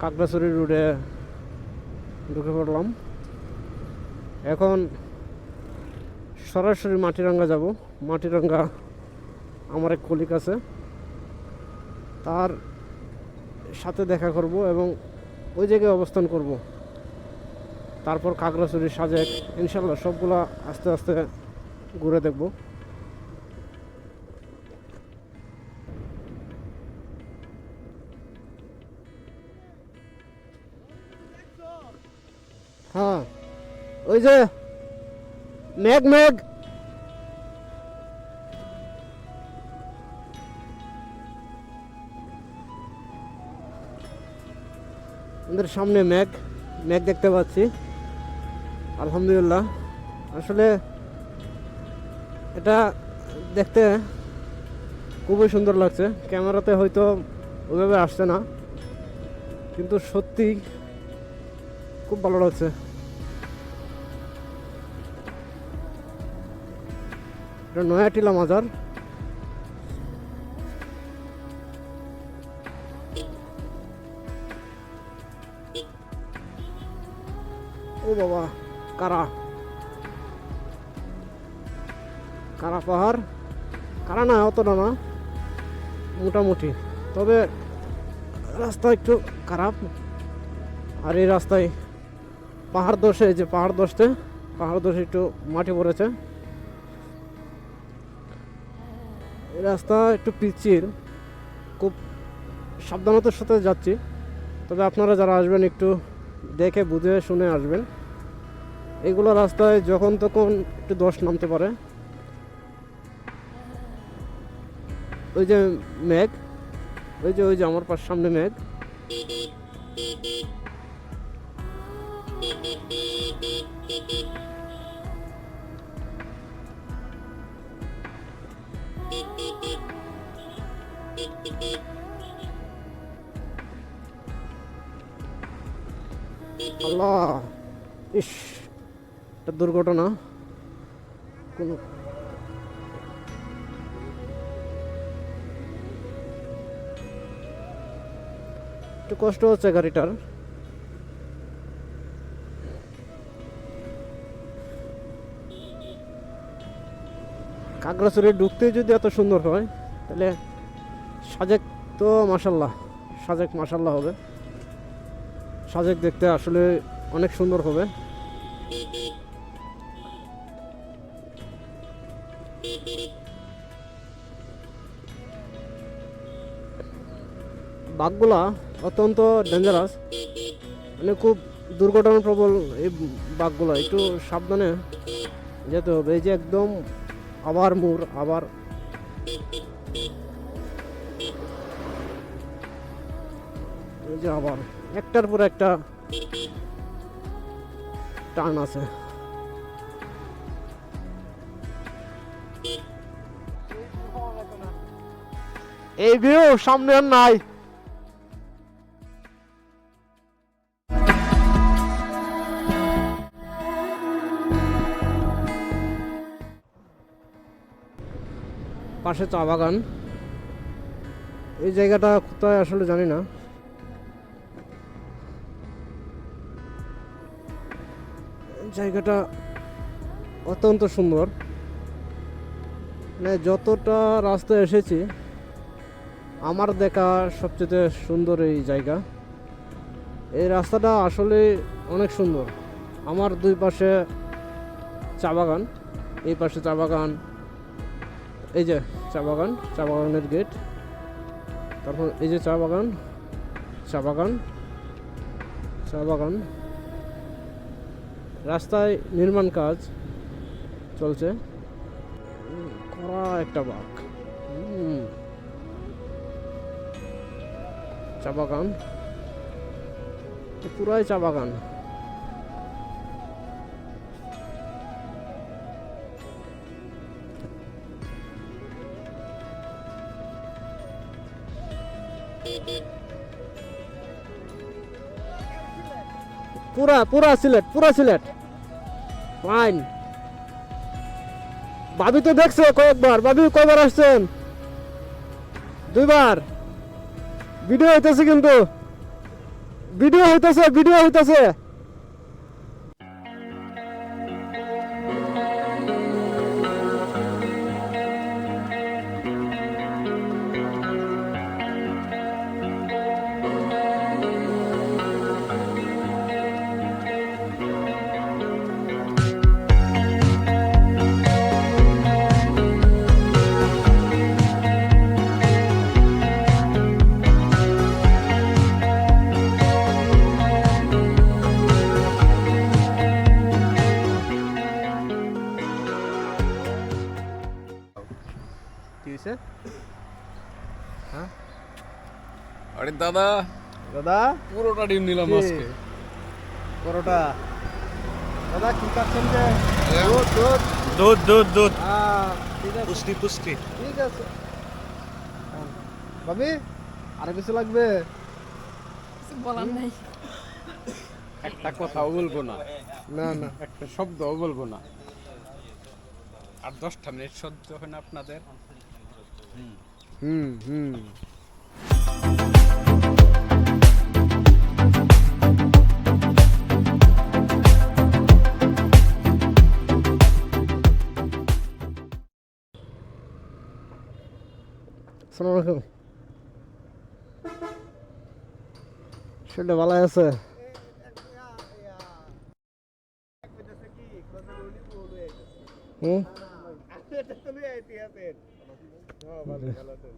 কাকড়াছড়ি রোডে ঢুকে পড়লাম। এখন সরাসরি মাটিরাঙ্গা যাব। মাটিরাঙ্গা আমার এক কলিক আছে। তার সাথে দেখা করব এবং ওই জায়গায় অবস্থান করব। তারপর কাকড়াছড়ি, সাজেক ইনশাল্লাহ সবগুলা আস্তে আস্তে ঘুরে দেখব। ওই যে, মেঘ মেঘ। আমাদের সামনে মেঘ মেঘ দেখতে পাচ্ছি। আলহামদুলিল্লাহ। আসলে এটা দেখতে খুবই সুন্দর লাগছে। ক্যামেরাতে হয়তো ওইভাবে আসছে না, কিন্তু সত্যি খুব ভালো লাগছে। এটা নয়াটিলা মাজার। ও বাবা, কারা? কারা পাহাড়? কারা না অতটা না মোটামুটি। তবে রাস্তা একটু খারাপ। আর এই রাস্তায় পাহাড় দোষে যে পাহাড় দোষতে, পাহাড় দোষে একটু মাটি পড়েছে। রাস্তা একটু পিচির খুব সাবধানতার সাথে যাচ্ছি। তবে আপনারা যারা আসবেন একটু দেখে বুঝে শুনে আসবেন। এগুলো রাস্তায় যখন তখন একটু দোষ নামতে পারে। ওই যে মেঘ, ওই যে ওই যে আমার পাশ সামনে মেঘ। আল্লাহ ইস একটা দুর্ঘটনা। কোনো একটু কষ্ট হচ্ছে গাড়িটার। কাগড়াছড়ি ঢুকতে যদি এত সুন্দর হয়, তাহলে সাজেক তো মাসাল্লাহ সাজেক মাসাল্লাহ হবে। সাজেক দেখতে আসলে অনেক সুন্দর হবে। বাঘগুলা অত্যন্ত ডেঞ্জারাস মানে খুব দুর্ঘটনা প্রবল এই বাঘগুলা, একটু সাবধানে যেতে হবে। এই যে একদম আবার মুর, আবার। এই যে আবার, একটার পর একটা টান আছে। এই ভিউ, সামনে আর নাই। পাশে চা বাগান। এই জায়গাটা কোথায় আসলে জানি না। জায়গাটা অত্যন্ত সুন্দর। মানে যতটা রাস্তা এসেছি, আমার দেখা সবচেয়ে সুন্দর এই জায়গা। এই রাস্তাটা আসলে অনেক সুন্দর। আমার দুই পাশে চা বাগান, এই পাশে চা বাগান। এই যে চা বাগান, চা বাগানের গেট তারপর এই যে চা বাগান চা বাগান চা বাগান। রাস্তায় নির্মাণ কাজ চলছে। কড়া একটা বাঘ। চা বাগান। পুরাই চা বাগান। পুরা পুরা সিলেট পুরা সিলেট। ফাইন ভাবি তো দেখছে কয়েকবার, ভাবি কয়বার আসছেন? দুইবার। ভিডিও হইতেছে কিন্তু। ভিডিও হইতেছে, ভিডিও হইতাছে। কি হইছে? আরে দাদা। দাদা? পুরোটা ডিম নিলাম আজকে। পরোটা। দাদা কি খাচ্ছেন যে? দুধ দুধ। দুধ দুধ দুধ। হ্যাঁ আছে। পুষ্টি পুষ্টি। ঠিক আছে। ভাবি আর কিছু লাগবে? কিছু বলার নাই। একটা কথাও বলব না। না না। একটা শব্দও বলব না। আর দশটা মিনিট সহ্য হয় না আপনাদের। হুম হুম আসসালামু আলাইকুম সেটা ভালো আছে? হুম নামা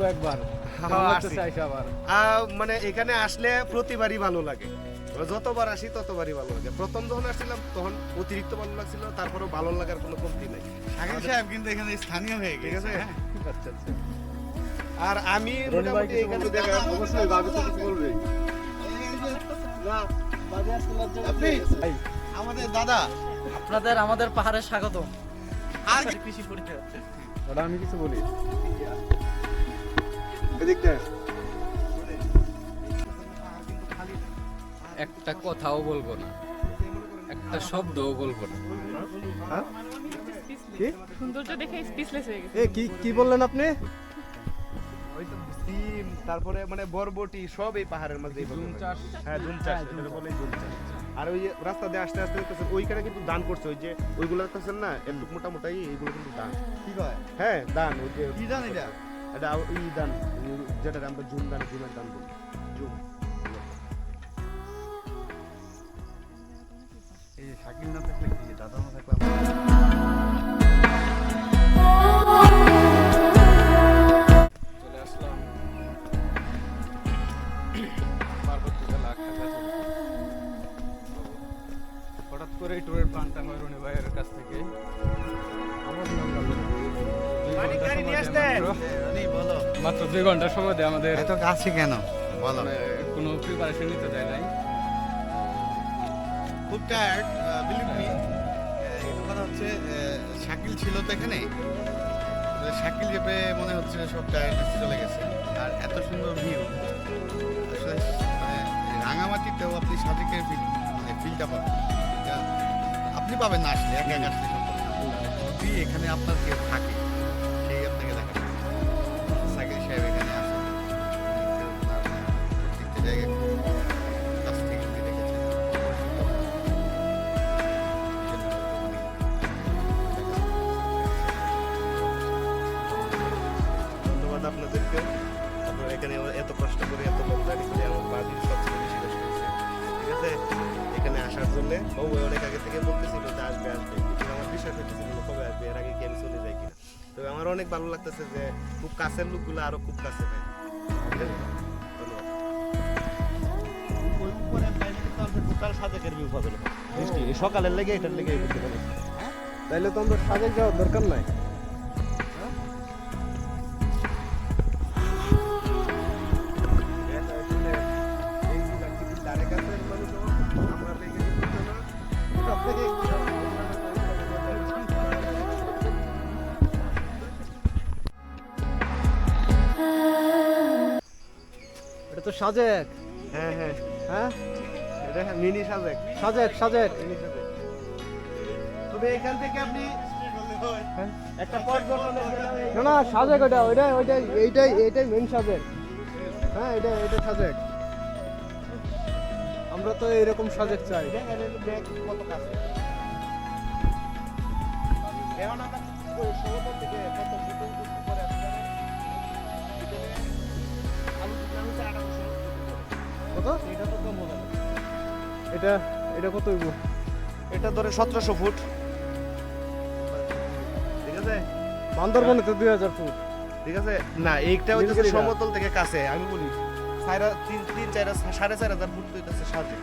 কয়েকবার হ্যাঁ, মানে এখানে আসলে প্রতিবারই ভালো লাগে। যতবার আসি ততবারই ভালো লাগে। প্রথম যখন আসছিলাম তখন অতিরিক্ত ভালো লাগছিল তারপরে ভালো লাগার কোনো কমতি নাই। শাকিল সাহেব কিন্তু এখানে স্থানীয় হয়ে গেছে আচ্ছা আচ্ছা। আর আমি মোটামুটি এখানে দেখা অবশ্যই ভাবি তো কিছু বলবে। আমাদের দাদা। আপনাদের আমাদের পাহাড়ে স্বাগত আর কৃষি পরিচয় আমি কিছু বলি। একটা কথাও বলব না। একটা শব্দও বলব না। কি? সৌন্দর্য দেখে স্পিচলেস হয়ে গেছে। এ কি কি বললেন আপনি? সিম তারপরে মানে বরবটি সব এই পাহাড়ের জুম চাষ? হ্যাঁ জুম চাষ এটা বলে জুম চাষ। আর ওই যে রাস্তা দিয়ে আস্তে আস্তে দেখতেছেন ওইখানে কিন্তু দান করছে ওই যে ওইগুলো দেখতেছেন না একটু মোটামোটাই এইগুলো কিন্তু দান। কি কয়? হ্যাঁ দান ওই যে কি জান এটা? এটা ই দান যেটা আমরা জুম দান, জুমের দান বলি। জুম। এই যে শাকিল না থাকলে দাদা না থাকলে কাছে কেন? বলো। মানে কোনো প্রিপারেশন নিতে দেয় নাই। খুব টায়ার্ড বিলিভ মি কথা হচ্ছে শাকিল ছিল তো এখানে শাকিল চেপে মনে হচ্ছে সব টায়ার্ডনেস চলে গেছে। আর এত সুন্দর ভিউ আসলে মানে রাঙামাটিতেও আপনি সাজেকের ফিল মানে ফিলটা পাবেন। আপনি পাবেন না আসলে একা একা আসলে এখানে আপনার কেউ থাকে। ও অনেক আগে থেকে বলতেছিল যে আসবে আসবে। কিন্তু আমার বিশ্বাস হইতেছিল কবে আসবে এর আগে গেম চলে যায় কিনা। তবে আমার অনেক ভালো লাগতেছে যে খুব কাছের লোকগুলো আরও খুব কাছে পাই টোটাল সাজেকের ভিউ পাবেন সকালের লেগে এটার লেগে এই তাইলে তো আমরা সাজেক যাওয়ার দরকার নাই। সাজেক। হ্যাঁ হ্যাঁ। হ্যাঁ? এটা মিনি সাজেক। সাজেক সাজেক। মিনি তবে এখান থেকে আপনি একটা না না সাজেক ওটা ওইটাই ওইটাই এইটাই এইটাই মেন সাজেক। হ্যাঁ এটা এটা সাজেক। আমরা তো এরকম সাজেক চাই। এখন আমরা কত এটা তো কম হবে। এটা এটা কত হইব? এটা ধরে সতেরোশো ফুট। ঠিক আছে? বান্দরবনে তো দুই হাজার ফুট। ঠিক আছে? না এইটা হচ্ছে সমতল থেকে কাছে আমি বলি। সাড়ে তিন তিন চার সাড়ে চার হাজার ফুট তো এটা সাজে।